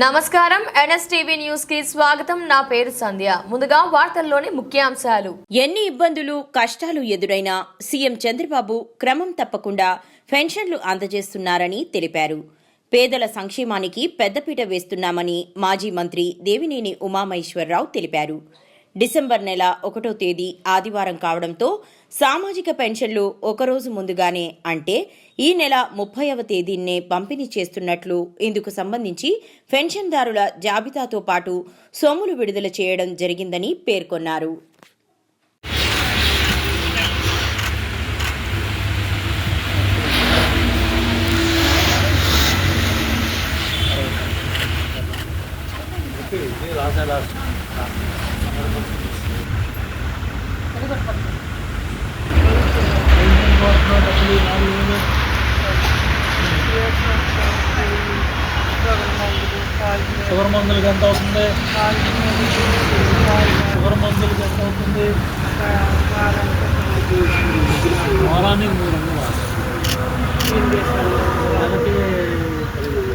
నమస్కారం. ఎన్ఎస్టీవీ న్యూస్కి స్వాగతం. నా పేరు సంధ్య. ముందుగా వార్తల్లోని ముఖ్యాంశాలు. ఎన్ని ఇబ్బందులు కష్టాలు ఎదురైనా సీఎం చంద్రబాబు క్రమం తప్పకుండా పెన్షన్లు అందజేస్తున్నారని తెలిపారు. పేదల సంక్షేమానికి పెద్దపీట వేస్తున్నామని మాజీ మంత్రి దేవినేని ఉమామహేశ్వరరావు తెలిపారు. డిసెంబర్ నెల ఒకటో తేదీ ఆదివారం కావడంతో సామాజిక పెన్షన్లు ఒకరోజు ముందుగానే అంటే ఈ నెల ముప్పైవ తేదీన్నే పంపిణీ చేస్తున్నట్లు ఇందుకు సంబంధించి పెన్షన్దారుల జాబితాతో పాటు సొమ్ములు విడుదల చేయడం జరిగిందని పేర్కొన్నారు. షుగర్ మందులకి ఎంత అవుతుంది? షుగర్ మందులకి ఎంత అవుతుంది? వారానికి మూడు వందలు నెలకి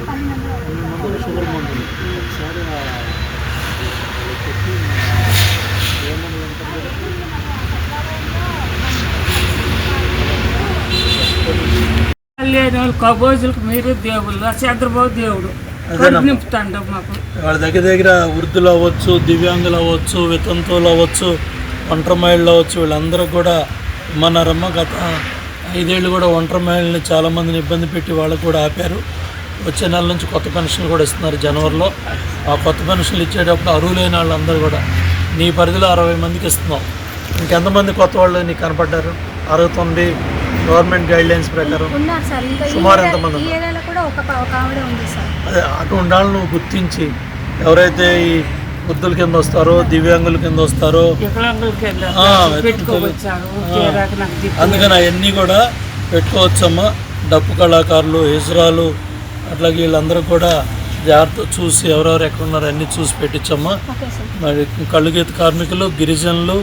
పన్నెండు మందులు షుగర్ మందులు. ఒకసారి ఏ మందులు ఉంటుంది కబోజులకు మీరు దేవుళ్ళు చంద్రబాబు దేవుడు. మాకు. వాళ్ళ దగ్గర దగ్గర వృద్ధులు అవ్వచ్చు దివ్యాంగులు అవ్వచ్చు వితంతువులు అవ్వచ్చు ఒంటరి మహిళలు అవ్వచ్చు వీళ్ళందరూ కూడా ఇమ్మన్నారమ్మ గత ఐదేళ్ళు కూడా ఒంటరి మహిళల్ని చాలామందిని ఇబ్బంది పెట్టి వాళ్ళకు కూడా ఆపారు. వచ్చే నెల నుంచి కొత్త పెన్షన్లు కూడా ఇస్తున్నారు జనవరిలో. ఆ కొత్త పెన్షన్లు ఇచ్చేటప్పుడు అర్హులైన వాళ్ళందరూ కూడా నీ పరిధిలో అరవై మందికి ఇస్తున్నాం. ఇంకెంతమంది కొత్త వాళ్ళు నీకు కనపడ్డారు? అర్హత ఉంది గవర్నమెంట్ గైడ్ లైన్స్ ప్రకారం. ఉన్నారు సార్. ఇంకా ఈ సుమారు ఎంతమంది కూడా ఒక ప- ఒక ఆవిడ ఉంది సార్. వాళ్ళను గుర్తించి ఎవరైతే ఈ వృద్ధుల కింద వస్తారో దివ్యాంగుల కింద వస్తారో అందుకని అవన్నీ కూడా పెట్టుకోవచ్చమ్మా. డప్పు కళాకారులు హెజరాలు అట్లాగే వీళ్ళందరూ కూడా జాగ్రత్త చూసి ఎవరెవరు ఎక్కడ ఉన్నారో అన్నీ చూసి పెట్టించమ్మా. మరి కళ్ళుగీత కార్మికులు గిరిజనులు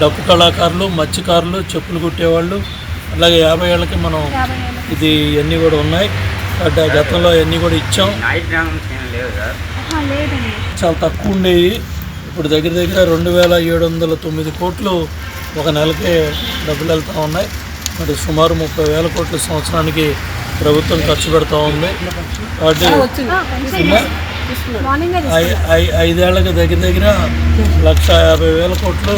డప్పు కళాకారులు మత్స్యకారులు చెప్పులు కుట్టేవాళ్ళు అలాగే యాభై ఏళ్ళకి మనం ఇది ఇవన్నీ కూడా ఉన్నాయి. అంటే గతంలో అవన్నీ కూడా ఇచ్చాం. చాలా తక్కువ ఉండేవి. ఇప్పుడు దగ్గర దగ్గర రెండు వేల ఏడు వందల తొమ్మిది కోట్లు ఒక నెలకే డబ్బులు వెళ్తూ ఉన్నాయి. మరి సుమారు ముప్పై వేల కోట్ల సంవత్సరానికి ప్రభుత్వం ఖర్చు పెడతా ఉంది. కాబట్టి ఐదేళ్ళకు దగ్గర దగ్గర లక్ష యాభై వేల కోట్లు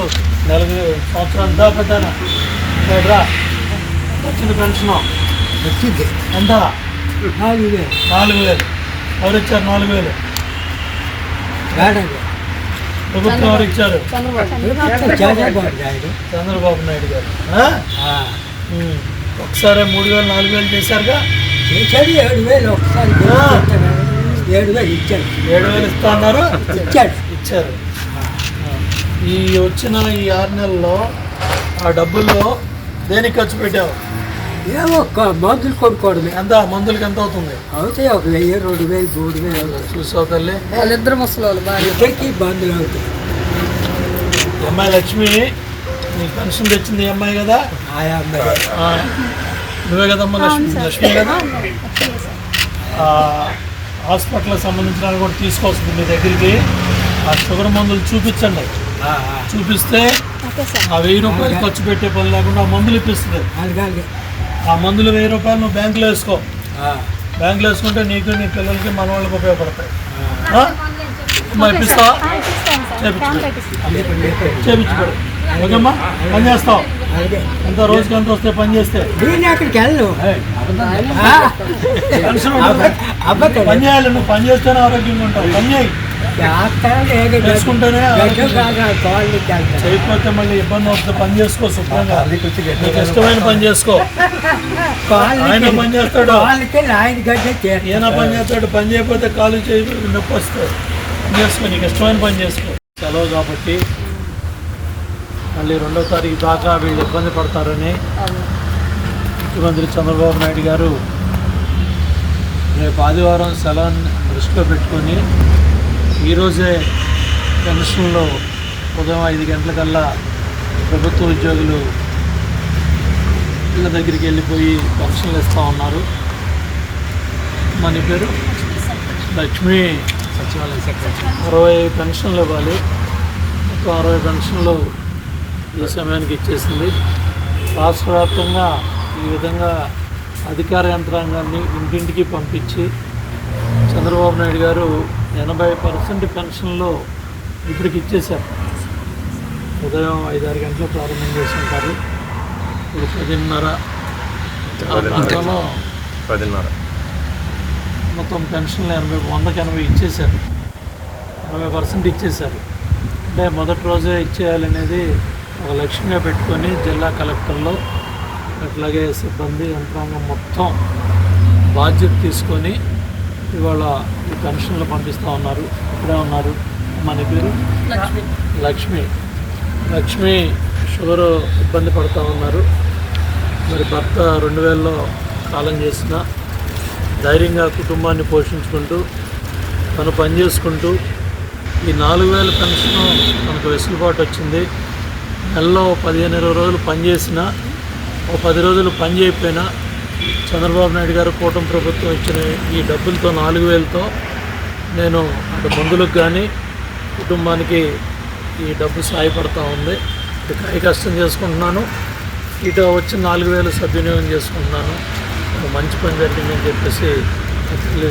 నెలకి సంవత్సరం దాపెట్టాను రా వచ్చింది పెన్షన్. వచ్చింది. ఎంత నాలుగు వేలు. నాలుగు వేలు. ఎవరు ఇచ్చారు నాలుగు వేలు? ప్రభుత్వం ఎవరు ఇచ్చారు చంద్రబాబు నాయుడు. గారు. ఒకసారి మూడు వేలు నాలుగు వేలు చేశారుగా? చేశాడు ఏడు వేలు ఒకసారి. ఏడు వేలు ఇచ్చాడు. ఏడు వేలు ఇస్తా అన్నారు? ఇచ్చాడు. ఇచ్చారు. ఈ వచ్చిన ఈ ఆరు నెలల్లో ఆ డబ్బుల్లో దేనికి ఖర్చు పెట్టావు? ఏమో ఒక్క మందులు కొనుక్కోవడమే. ఎంత? మందులకి ఎంత అవుతుంది? అవుతాయి ఒక వెయ్యి రెండు వేలు మూడు వేలు అవుతాయి. చూసావు తల్లి? వాళ్ళిద్దరు ముసలి ఇద్దరికి మందులు అవుతాయి. అమ్మాయి లక్ష్మి నీకు పెన్షన్ తెచ్చింది ఈ అమ్మాయి కదా? ఆయా అమ్మాయి. ఆ. నువ్వే కదమ్మా లక్ష్మి? లక్ష్మి కదా? ఆ, హాస్పిటల్కి సంబంధించిన కూడా తీసుకొస్తుంది మీ దగ్గరికి. ఆ షుగర్ మందులు చూపించండి. చూపిస్తే ఆ వెయ్యి రూపాయలు ఖర్చు పెట్టే పని లేకుండా ఆ మందులు ఇప్పిస్తుంది. ఆ మందులు వెయ్యి రూపాయలు నువ్వు బ్యాంకులో వేసుకో. ఆ, బ్యాంకులో వేసుకుంటే నీకు నీ పిల్లలకి మన వాళ్ళకి ఉపయోగపడతాయి ఇప్పిస్తావా. చేపించుకోడు. ఓకేమ్మా? పని చేస్తావు. ఎంత రోజుకి ఎంత వస్తే పని చేస్తే? అక్కడికి వెళ్ళను. పని చేయాలి నువ్వు పని చేస్తేనే ఆరోగ్యంగా ఉంటావు. పని చేయి. చేసుకుంటేనే. చేయకపోతే మళ్ళీ ఇబ్బంది అవుతుంది పని చేసుకో శుభ్రంగా. నీకు ఇష్టమైన పని చేసుకో. ఆయన పని చేస్తాడు. ఏనా పని చేస్తాడు. పని చేయకపోతే కాలు చేయి నొప్పి వస్తాయి చేసుకో నీకు ఇష్టమైన పని చేసుకో. సెలవు కాబట్టి మళ్ళీ రెండో తారీఖు దాకా వీళ్ళు ఇబ్బంది పడతారని ముఖ్యమంత్రి చంద్రబాబు నాయుడు గారు రేపు ఆదివారం సెలవుని దృష్టిలో పెట్టుకొని ఈరోజే పెన్షన్లో ఉదయం ఐదు గంటలకల్లా ప్రభుత్వ ఉద్యోగులు ఇళ్ళ దగ్గరికి వెళ్ళిపోయి పెన్షన్లు ఇస్తూ ఉన్నారు. మన పేరు? లక్ష్మి సచివాలయం సెక్రటరీ. అరవై పెన్షన్లు ఇవ్వాలి. మొత్తం అరవై పెన్షన్లు ఈ సమయానికి ఇచ్చేసింది. రాష్ట్ర వ్యాప్తంగా ఈ విధంగా అధికార యంత్రాంగాన్ని ఇంటింటికి పంపించి చంద్రబాబు నాయుడు గారు ఎనభై పర్సెంట్ పెన్షన్లు ఇప్పటికి ఇచ్చేశారు. ఉదయం ఐదారు గంటలు ప్రారంభం చేసి ఉంటారు ఇప్పుడు పదిన్నర. పదిన్నర. మొత్తం పెన్షన్లు ఎనభై వందకి ఎనభై ఇచ్చేశారు. ఎనభై పర్సెంట్ ఇచ్చేశారు. అంటే మొదటి రోజే ఇచ్చేయాలనేది ఒక లక్ష్యంగా పెట్టుకొని జిల్లా కలెక్టర్లు అట్లాగే సిబ్బంది యంత్రాంగం మొత్తం బాధ్యత తీసుకొని ఇవాళ ఈ పెన్షన్లు పంపిస్తూ ఉన్నారు. ఇక్కడే ఉన్నారు. మన పేరు లక్ష్మి. లక్ష్మి. షుగర్ ఇబ్బంది పడుతూ ఉన్నారు. మరి భర్త రెండు వేలలో కాలం చేసిన ధైర్యంగా కుటుంబాన్ని పోషించుకుంటూ తను పని చేసుకుంటూ ఈ నాలుగు వేల పెన్షన్ మనకు వెసులుబాటు వచ్చింది. నెలలో పదిహేను ఇరవై రోజులు పని చేసినా ఓ పది రోజులు పని చేయకపోయినా చంద్రబాబు నాయుడు గారు కూటమి ప్రభుత్వం ఇచ్చిన ఈ డబ్బులతో నాలుగు వేలతో నేను అటు మందులకు కానీ కుటుంబానికి ఈ డబ్బు సాయపడతా ఉంది. ఇటు కాయ కష్టం చేసుకుంటున్నాను. ఇటు వచ్చిన నాలుగు వేలు సద్వినియోగం చేసుకుంటున్నాను. ఒక మంచి పని జరిగిందని చెప్పేసి తల్లి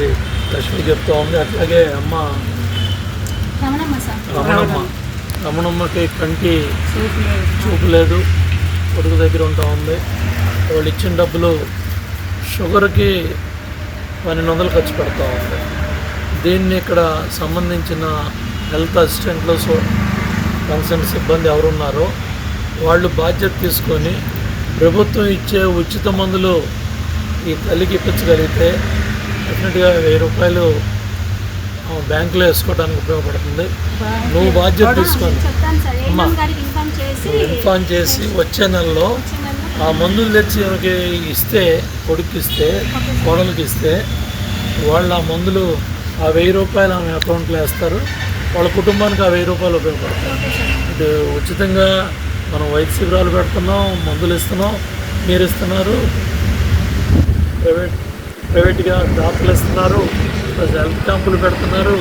లక్ష్మి చెప్తా ఉంది. అట్లాగే అమ్మ రమణమ్మ. రమణమ్మకి కంటి చూపు లేదు. కొడుకు దగ్గర ఉంటా ఉంది. వాళ్ళు ఇచ్చిన డబ్బులు షుగర్కి పన్నెండు వందలు ఖర్చు పెడతా ఉంది. దీన్ని ఇక్కడ సంబంధించిన హెల్త్ అసిస్టెంట్లు సో కన్సర్న్ సిబ్బంది ఎవరున్నారో వాళ్ళు బాధ్యత తీసుకొని ప్రభుత్వం ఇచ్చే ఉచిత మందులు ఈ తల్లికి ఇప్పించగలిగితే డెఫినెట్గా వెయ్యి రూపాయలు బ్యాంకులో వేసుకోవడానికి ఉపయోగపడుతుంది. నువ్వు బాధ్యత తీసుకొని అమ్మా. ఇన్ఫార్మ్ చేసి వచ్చే నెలలో ఆ మందులు తెచ్చి ఆమెకి ఇస్తే కొడుకు ఇస్తే కోడలికి ఇస్తే వాళ్ళు ఆ మందులు ఆ వెయ్యి రూపాయలు ఆమె అకౌంట్లో వేస్తారు. వాళ్ళ కుటుంబానికి ఆ వెయ్యి రూపాయలు ఉపయోగపడతాయి. ఇటు ఉచితంగా మనం వైద్య శిబిరాలు పెడుతున్నాం మందులు ఇస్తున్నాం మీరు ఇస్తున్నారు. ప్రైవేట్ ప్రైవేట్గా డాక్టర్లు ఇస్తున్నారు ప్లస్ హెల్త్ క్యాంపులు పెడుతున్నారు.